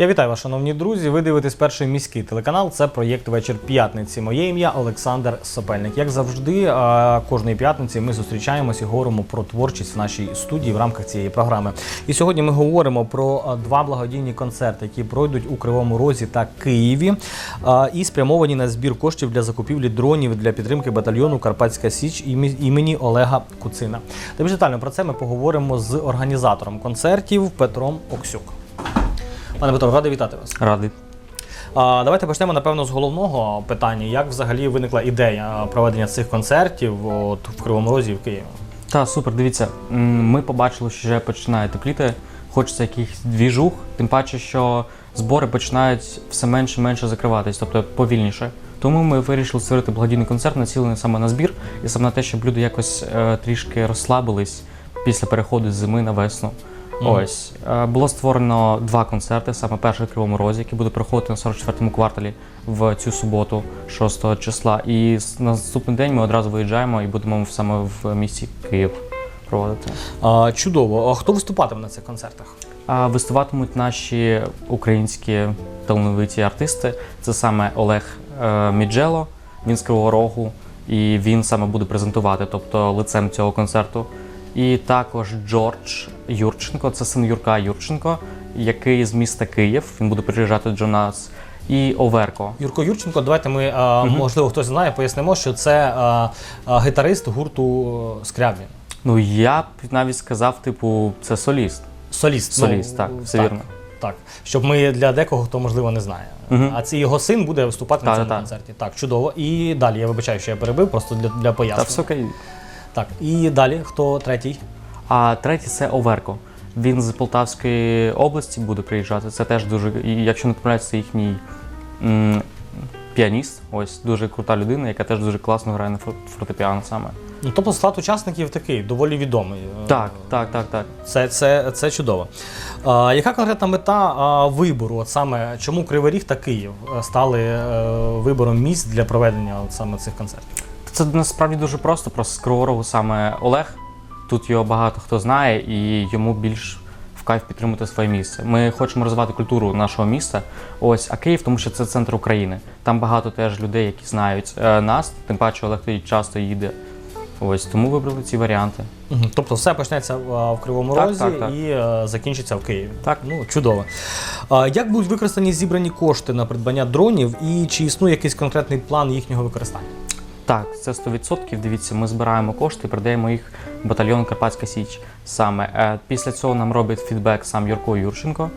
Я вітаю вас, шановні друзі. Ви дивитесь перший міський телеканал. Це проєкт Вечір п'ятниці. Моє ім'я Олександр Сопельник. Як завжди, кожної п'ятниці ми зустрічаємося і говоримо про творчість в нашій студії в рамках цієї програми. І сьогодні ми говоримо про два благодійні концерти, які пройдуть у Кривому Розі та Києві, і спрямовані на збір коштів для закупівлі дронів для підтримки батальйону Карпатська Січ імені Олега Куцина. Та детально про це ми поговоримо з організатором концертів Петром Оксюк. Пане Петро, радий вітати вас. Радий. А, давайте почнемо, напевно, з головного питання. Як взагалі виникла ідея проведення цих концертів от, в Кривому Розі і в Києві? Та супер, дивіться, ми побачили, що вже починає тепліти, хочеться якихось двіжух, тим паче, що збори починають все менше і менше закриватись, тобто повільніше. Тому ми вирішили створити благодійний концерт, націлений саме на збір і саме на те, щоб люди якось е, трішки розслабились після переходу з зими на весну. Мгм. Ось Е, було створено два концерти. Саме перший в Кривому Розі, який буде проходити на 44-му кварталі в цю суботу, 6 числа. І на наступний день ми одразу виїжджаємо і будемо саме в місті Київ проводити. А, чудово. А хто виступатиме на цих концертах? А виступатимуть наші українські талановиті артисти. Це саме Олег е, Міджело, він з Кривого Рогу, і він саме буде презентувати, тобто лицем цього концерту. І також Джордж Юрченко, це син Юрка Юрченко, який з міста Київ. Він буде приїжджати до нас. І Оверко. Юрко Юрченко, давайте ми, а, Мгм. можливо, хтось знає, пояснимо, що це а, а, гітарист гурту Скрябін. Ну я б навіть сказав, типу, це соліст. Соліст. Соліст, так, все вірно. Так, щоб ми для декого, хто можливо не знає. Мгм. А це його син буде виступати на цьому так. концерті. Так, чудово. І далі я вибачаю, що я перебив, просто для, для Та пояснення. все окей. Так, і далі хто третій? А третій це Оверко. Він з Полтавської області буде приїжджати. Це теж дуже, і якщо не помиляюсь, це їхній м, піаніст. Ось дуже крута людина, яка теж дуже класно грає на фор- фортепіано саме. Ну, тобто склад учасників такий, доволі відомий. Е, Так, так, так, так. Це, це, це чудово. А, яка конкретна мета а, вибору? От саме чому Кривий Ріг та Київ е, стали е, вибором місць для проведення от саме цих концертів? Це насправді дуже просто. Просто з Кривого Рогу саме Олег. Тут його багато хто знає, і йому більш в кайф підтримати своє місце. Ми хочемо розвивати культуру нашого міста. Ось, а Київ, тому що це центр України. Там багато теж людей, які знають е, нас. Тим паче Олег тоді часто їде. Ось тому вибрали ці варіанти. Тобто все почнеться в Кривому Так, Розі так, так. і е, закінчиться в Києві. Так. Ну, чудово. А, як будуть використані зібрані кошти на придбання дронів і чи існує якийсь конкретний план їхнього використання? Так, це 100%. Дивіться, ми збираємо кошти і передаємо їх в батальйон Карпатська Січ. Саме Е, після цього нам робить фідбек сам Юрко Юрченко.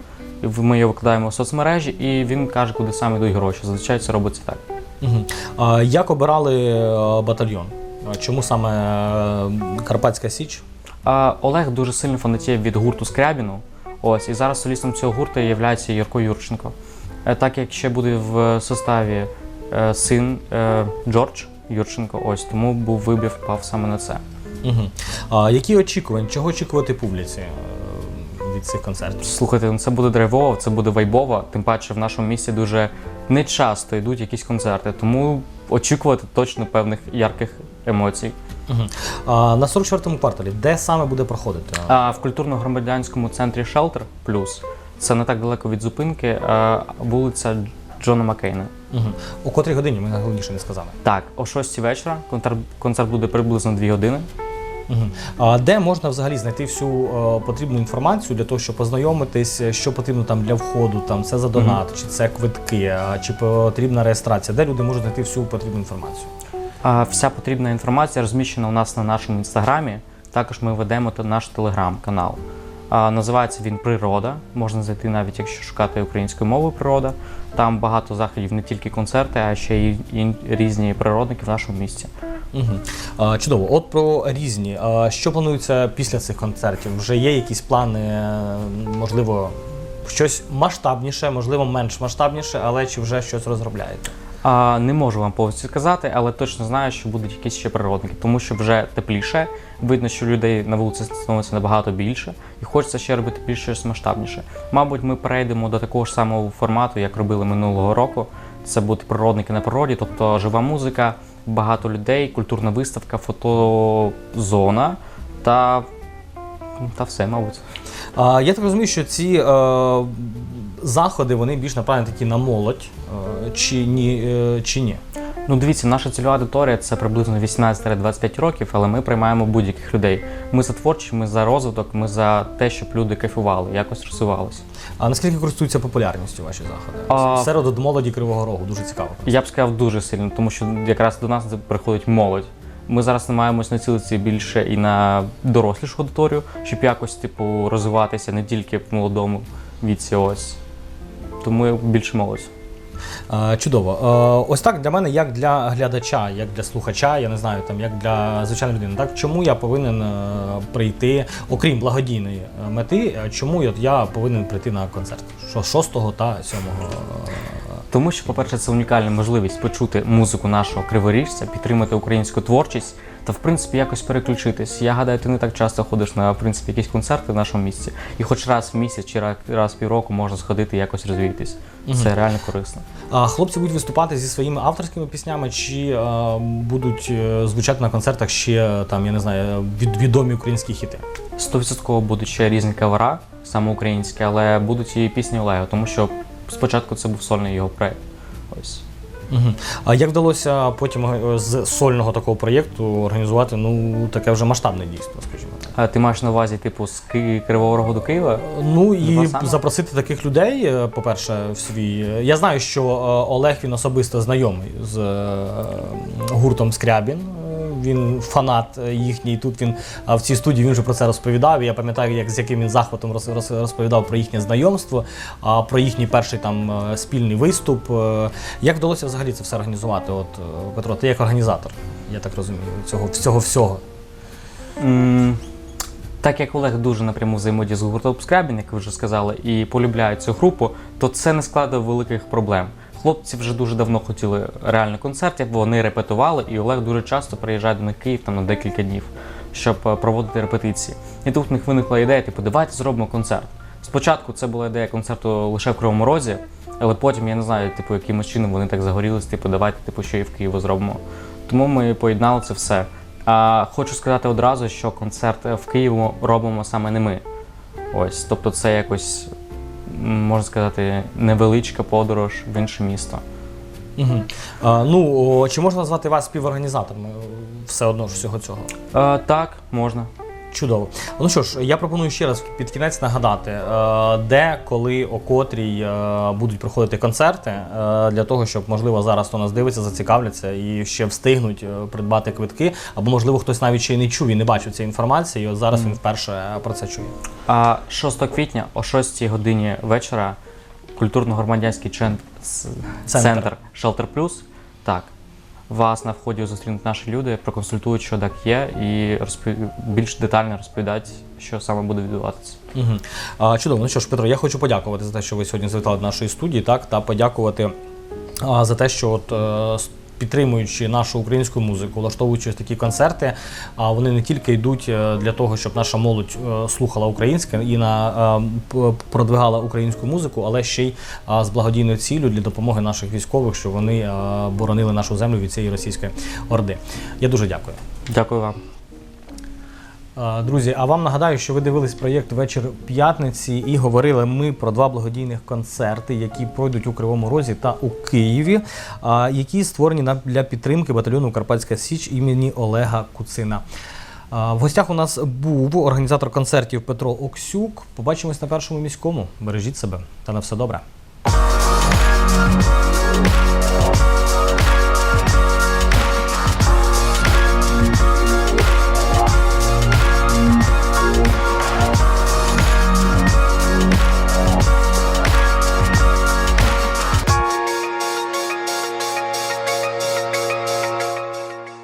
Ми його викладаємо в соцмережі, і він каже, куди саме йдуть гроші. Зазвичай це робиться так. Угу. А, як обирали е, батальйон? Чому саме е, Карпатська Січ? А, Олег дуже сильно фанатіє від гурту Скрябіну. Ось, і зараз солістом цього гурту є Юрко Юрченко. Так як ще буде в составі син Джордж Юрченко, ось тому був вибір впав саме на це. Угу. А, які очікування? Чого очікувати публіці е, від цих концертів? Слухайте, ну це буде драйвово, це буде вайбово. Тим паче в нашому місті дуже не часто йдуть якісь концерти, тому очікувати точно певних ярких емоцій. Угу. А, на 44-му кварталі, де саме буде проходити? А в культурно-громадянському центрі Шелтер Плюс це не так далеко від зупинки, а вулиця Джона Маккейна. Угу. У котрій годині ми найголовніше не сказали. Так, о 6 вечора концерт, концерт буде приблизно 2 години. Угу. А де можна взагалі знайти всю е, потрібну інформацію для того, щоб познайомитись, що потрібно там для входу, там це за донат, чи це квитки, а, чи потрібна реєстрація, де люди можуть знайти всю потрібну інформацію? А вся потрібна інформація розміщена у нас на нашому інстаграмі. Також ми ведемо наш телеграм-канал. Називається він Природа. Можна зайти навіть якщо шукати українською мовою природа. Там багато заходів, не тільки концерти, а ще й різні природники в нашому місті. Угу. А, чудово. От про різні. А, що планується після цих концертів? Вже є якісь плани, можливо, щось масштабніше, можливо, менш масштабніше, але чи вже щось розробляєте? А, не можу вам повністю сказати, але точно знаю, що будуть якісь ще природники, тому що вже тепліше. Видно, що людей на вулиці становиться набагато більше, і хочеться ще робити більш щось масштабніше. Мабуть, ми перейдемо до такого ж самого формату, як робили минулого року. Це будуть природники на природі, тобто жива музика, багато людей, культурна виставка, фотозона та, та все, мабуть. А, я так розумію, що ці е, заходи вони більш направлені такі на молодь, е, чи ні? е, Чи ні? Ну, дивіться, наша цільова аудиторія це приблизно 18-25 років, але ми приймаємо будь-яких людей. Ми за творчість, ми за розвиток, ми за те, щоб люди кайфували, якось розвивалися. А наскільки користуються популярністю ваші заходи? А- Серед молоді Кривого Рогу дуже цікаво. Я б сказав дуже сильно, тому що якраз до нас приходить молодь. Ми зараз намагаємось націлитися більше і на дорослішу аудиторію, щоб якось типу розвиватися не тільки в молодому віці. Ось тому я більше. Е, Чудово. Ось так для мене, як для глядача, як для слухача, я не знаю, там як для звичайної людини. Так чому я повинен е, прийти, окрім благодійної е, мети, е, чому я повинен прийти на концерт? 6 та 7 Тому що, по-перше, це унікальна можливість почути музику нашого криворіжця, підтримати українську творчість та, в принципі, якось переключитись. Я гадаю, ти не так часто ходиш на в принципі якісь концерти в нашому місті, і хоч раз в місяць чи раз в півроку можна сходити і якось розвіятись. Це реально корисно. А хлопці будуть виступати зі своїми авторськими піснями, чи е, будуть е, звучати на концертах ще там, я не знаю, від, відомі українські хіти? Стовідсотково будуть ще різні кавера, саме українські, але будуть і пісні Олега, тому що спочатку це був сольний його проект. Ось. Угу. А як вдалося потім е, з сольного такого проєкту організувати ну таке вже масштабне дійство, скажімо так? А ти маєш на увазі, типу, з Ки- Кривого Рогу до Києва? Ну і запросити таких людей, е, по-перше, в свій. Я знаю, що е, Олег він особисто знайомий з е, гуртом Скрябін. Він фанат е, їхній. Тут він в цій студії він вже про це розповідав. Я пам'ятаю, як з яким він захватом роз- роз- розповідав про їхнє знайомство, про їхній перший там е, спільний виступ. Е, Як вдалося взагалі це все організувати? От Петро, ти як організатор, я так розумію, цього цього всього. М, Так як Олег дуже напряму взаємодіє з гуртом Скрябін, як ви вже сказали, і полюбляє цю групу, то це не складає великих проблем. Хлопці вже дуже давно хотіли реально концертів, вони репетували, і Олег дуже часто приїжджає до них в Київ там на декілька днів, щоб е, проводити репетиції. І тут в них виникла ідея, типу, давайте зробимо концерт. Спочатку це була ідея концерту лише в Кривому Розі, але потім я не знаю, типу, якимось чином вони так загорілись, типу, давайте типу, ще і в Києві зробимо. Тому ми поєднали це все. А хочу сказати одразу, що концерт в Києві робимо саме не ми. Ось, тобто це якось, можна сказати, невеличка подорож в інше місто. Угу. А, ну, чи можна назвати вас співорганізаторами е, все одно ж всього цього? Е, так, можна. Чудово. Ну що ж, я пропоную ще раз під кінець нагадати, е, де, коли, о котрій е, будуть проходити концерти, е, для того, щоб, можливо, зараз хто нас дивиться, зацікавляться і ще встигнуть придбати квитки, або, можливо, хтось навіть ще й не чув і не бачив цієї інформації, і от зараз він вперше про це чує. А 6 квітня о 6 годині вечора культурно-громадянський Центр. центр Shelter Plus. Так. Вас на вході зустрінуть наші люди, проконсультують, що так є, і розпові... більш детально розповідають, що саме буде відбуватися. Угу. А, чудово. Ну що ж, Петро, я хочу подякувати за те, що ви сьогодні завітали до нашої студії, так, та подякувати а, за те, що от. Підтримуючи нашу українську музику, влаштовуючи такі концерти, а вони не тільки йдуть е, для того, щоб наша молодь е, слухала українське і на е, продвигала українську музику, але ще й з благодійною ціллю для допомоги наших військових, щоб вони боронили нашу землю від цієї російської орди. Я дуже дякую. Дякую вам. А, Друзі, а вам нагадаю, що ви дивились проєкт Вечір п'ятниці і говорили ми про два благодійних концерти, які пройдуть у Кривому Розі та у Києві, які створені для підтримки батальйону Карпатська Січ імені Олега Куцина. В гостях у нас був організатор концертів Петро Оксюк. Побачимось на першому міському. Бережіть себе та на все добре.